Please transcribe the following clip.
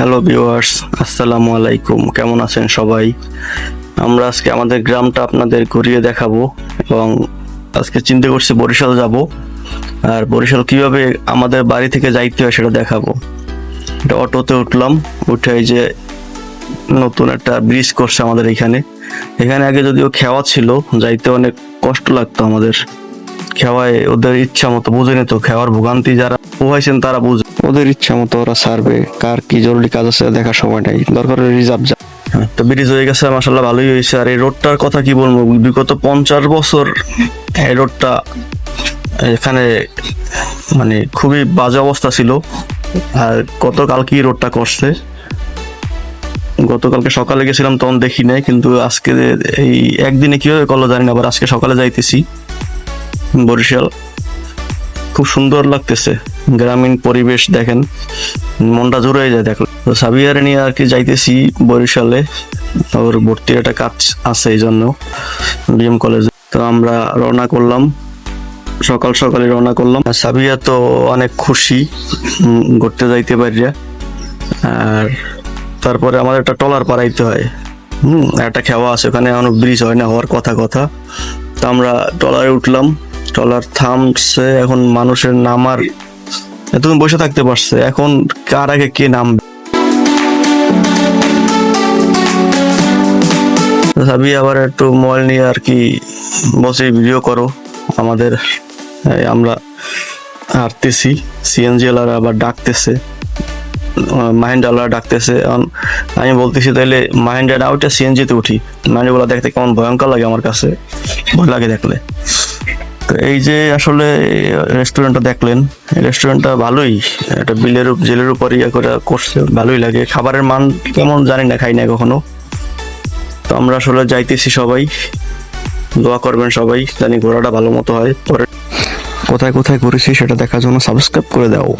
Hello viewers আসসালামু আলাইকুম কেমন আছেন সবাই? আমরা আজকে আমাদের গ্রামটা আপনাদের ঘুরিয়ে দেখাবো এবং আজকে চিন্তা করছি বরিশাল যাব। আর বরিশাল কীভাবে আমাদের বাড়ি থেকে যাইতে হয় সেটা দেখাবো। এটা অটোতে উঠলাম, উঠে এই যে নতুন একটা ব্রিজ করছে আমাদের এখানে। এখানে আগে যদিও খেওয়া ছিল, যাইতে অনেক কষ্ট লাগতো আমাদের। খেওয়ায় ওদের ইচ্ছা মতো বুঝে নিত, খেওয়ার ভোগান্তি যারা পোহাইছেন তারা বুঝে ওদের ইচ্ছা মতো ওরা সারবে কার কি জরুরি কাজ আছে দেখার সময় নাই দরকার রিজার্ভ যা। হ্যাঁ, তো ব্রিজ হয়ে গেছে মাসাল্লাহ ভালোই হয়েছে। আর এই রোডটার কথা কি বলব? বিগত পঞ্চাশ বছর এই রোডটা এখানে মানে খুবই বাজে অবস্থা ছিল। আর গতকাল কি রোডটা করছে? গতকালকে সকালে গেছিলাম তখন দেখি নাই কিন্তু আজকে এই একদিনে কীভাবে করল জানি না আবার আজকে সকালে যাইতেছি বরিশাল। খুব সুন্দর লাগতেছে। গ্রামীণ পরিবেশ দেখেন, মনটা জুড়ে যায় দেখল তো সাবিয়ারে নিয়ে আর কি যাইতেছি বরিশালে, ওর ভর্তির একটা কাজ আছে এই জন্য বিএম কলেজে। তো আমরা রওনা করলাম, সকাল সকালে রওনা করলাম। সাবিয়া তো অনেক খুশি ঘুরতে যাইতে পারিয়া। আর তারপরে আমাদের একটা টলার পাড়াইতে হয়। হুম, একটা খেওয়া আছে, ওখানে এখনও ব্রিজ হয় না, হওয়ার কথা কথা। তো আমরা টলারে উঠলাম টলার থামছে, এখন মানুষের নামার এতক্ষণ বসে থাকতে পারছে, এখন কার আগে কে নামবে? তো সাবি আবার একটু মোবাইল নিয়ে আর কি বসে ভিডিও করো। আমাদের আমরা হাঁটতেছি সিএনজি ওয়ালারা আবার ডাকতেছে, মাহিন্দ্রা ডাকতেছে। আমি বলতেছি তাহলে মাহিন্দ্রা না, ওইটা সিএনজিতে উঠি। মাহিন্দ্রা দেখতে কেমন ভয়ঙ্কর লাগে আমার কাছে, ভয় লাগে দেখলে। তো এই যে আসলে রেস্টুরেন্টটা দেখলেন রেস্টুরেন্টটা ভালোই, একটা বিলের জেলের উপর ইয়ে করে করছে, ভালোই লাগে। খাবারের মান কেমন জানি না, খাই না কখনো। তো আমরা আসলে যাইতেছি সবাই, দোয়া করবেন সবাই, জানি ঘোরাটা ভালো মতো হয়। পরে কোথায় কোথায় ঘুরেছি সেটা দেখার জন্য সাবস্ক্রাইব করে দাও।